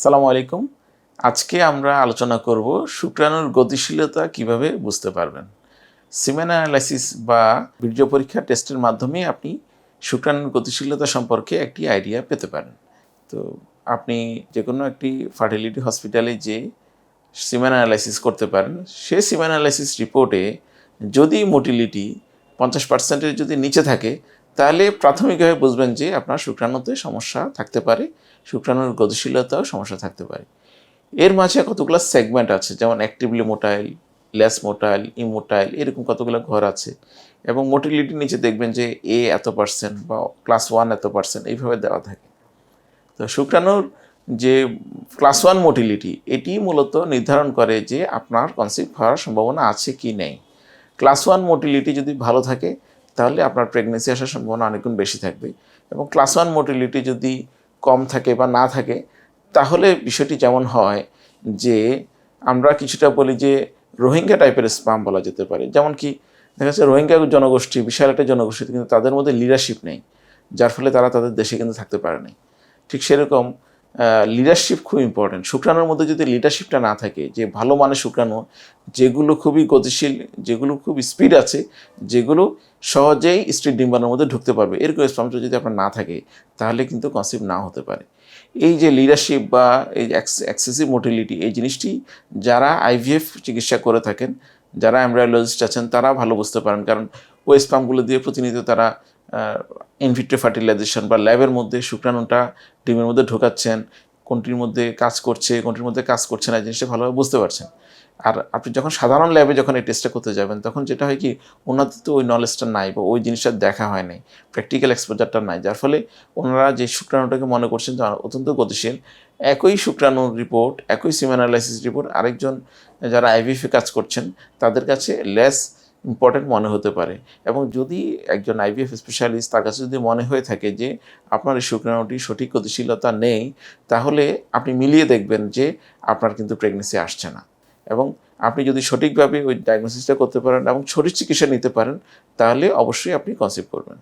আসসালামু আলাইকুম। আজকে আমরা আলোচনা করব শুক্রাণুর গতিশীলতা কীভাবে বুঝতে পারবেন। সিমেন অ্যানালাইসিস বা বীর্য পরীক্ষা টেস্টের মাধ্যমে আপনি শুক্রাণুর গতিশীলতা সম্পর্কে একটি আইডিয়া পেতে পারেন। তো আপনি যে কোনো একটি ফার্টিলিটি হসপিটালে যে সিমেন অ্যানালাইসিস করতে পারেন, সে সিমেন অ্যানালাইসিস রিপোর্টে যদি মোটিলিটি পঞ্চাশ পার্সেন্টের যদি নিচে থাকে তাহলে প্রাথমিকভাবে বুঝবেন যে আপনার শুক্রাণুতে সমস্যা থাকতে পারে, শুক্রাণুর গতিশীলতাও সমস্যা থাকতে পারে। এর মাঝে কতগুলো সেগমেন্ট আছে, যেমন actively motile less motile immotile এরকম কতগুলো ঘর আছে এবং মোটিলিটি নিচে দেখবেন যে এ এত পার্সেন্ট বা ক্লাস ওয়ান এত পার্সেন্ট এইভাবে দেওয়া থাকে। তো শুক্রাণুর যে ক্লাস ওয়ান মোটিলিটি এটি মূলত নির্ধারণ করে যে আপনার কনসিপ্ট হওয়ার সম্ভাবনা আছে কি নেই। ক্লাস ওয়ান মোটিলিটি যদি ভালো থাকে তাহলে আপনার প্রেগনেন্সি আসার সম্ভাবনা অনেকগুণ বেশি থাকবে। এবং ক্লাস ওয়ান মোটিলিটি যদি কম থাকে বা না থাকে, তাহলে বিষয়টি যেমন হয় যে, আমরা কিছুটা বলি যে, রোহিঙ্গা টাইপের স্পাম বলা যেতে পারে। যেমন কি, দেখা যাচ্ছে রোহিঙ্গা জনগোষ্ঠী, বিশাল একটা জনগোষ্ঠী, কিন্তু তাদের মধ্যে লিডারশিপ নেই। যার ফলে তারা তাদের দেশে কিন্তু থাকতে পারে নাই। ঠিক সেরকম লিডারশিপ খুব ইম্পর্টেন্ট শুক্রাণুর মধ্যে যদি লিডারশিপটা না থাকে, যে ভালো মানের শুক্রাণু, যেগুলো খুবই গতিশীল, যেগুলো খুব স্পিড আছে, যেগুলো সহজেই স্ট্রিট ডিম্বানোর মধ্যে ঢুকতে পারবে, এরকম স্পামটা যদি আপনার না থাকে, তাহলে কিন্তু কনসিপ্ট না হতে পারে। এই যে লিডারশিপ বা এই অ্যাক্সেসিভ মোটিলিটি এই জিনিসটি যারা আইভিএফ চিকিৎসা করে থাকেন, যারা এমব্রায়োলজিস্ট আছেন, তারা ভালো বুঝতে পারেন। কারণ ওই স্পামগুলো দিয়ে প্রতিনিয়ত তারা ইনভিট্রো ফার্টিলাইজেশন বা ল্যাবের মধ্যে শুক্রাণুটা ডিমের মধ্যে ঢোকাচ্ছেন, কোনটির মধ্যে কাজ করছে, কোনটির মধ্যে কাজ করছে না জিনিসটা ভালোভাবে বুঝতে পারছেন। আর আপনি যখন সাধারণ ল্যাবে যখন এই টেস্টটা করতে যাবেন, তখন যেটা হয় কি, ওনাদের তো ওই নলেজটা নাই বা ওই জিনিসটা দেখা হয় নাই প্র্যাকটিক্যাল এক্সপোজারটা নাই, যার ফলে ওনারা যে শুক্রাণুটাকে মনে করছেন যে অত্যন্ত গতিশীল, একই শুক্রাণুর রিপোর্ট একই সিমেনালাইসিস রিপোর্ট আরেকজন যারা আইভিএফে কাজ করছেন, তাদের কাছে লেস ইম্পর্টেন্ট মনে হতে পারে। এবং যদি একজন আইভিএফ স্পেশালিস্ট তার কাছে যদি মনে হয়ে থাকে যে আপনার এই শুক্রাণুটি সঠিক গতিশীলতা নেই, তাহলে আপনি মিলিয়ে দেখবেন যে আপনার কিন্তু প্রেগনেন্সি আসছে না। এবং আপনি যদি সঠিকভাবে ওই ডায়াগনোসিসটা করতে পারেন এবং সঠিক চিকিৎসা নিতে পারেন, তাহলে অবশ্যই আপনি কনসিভ করবেন।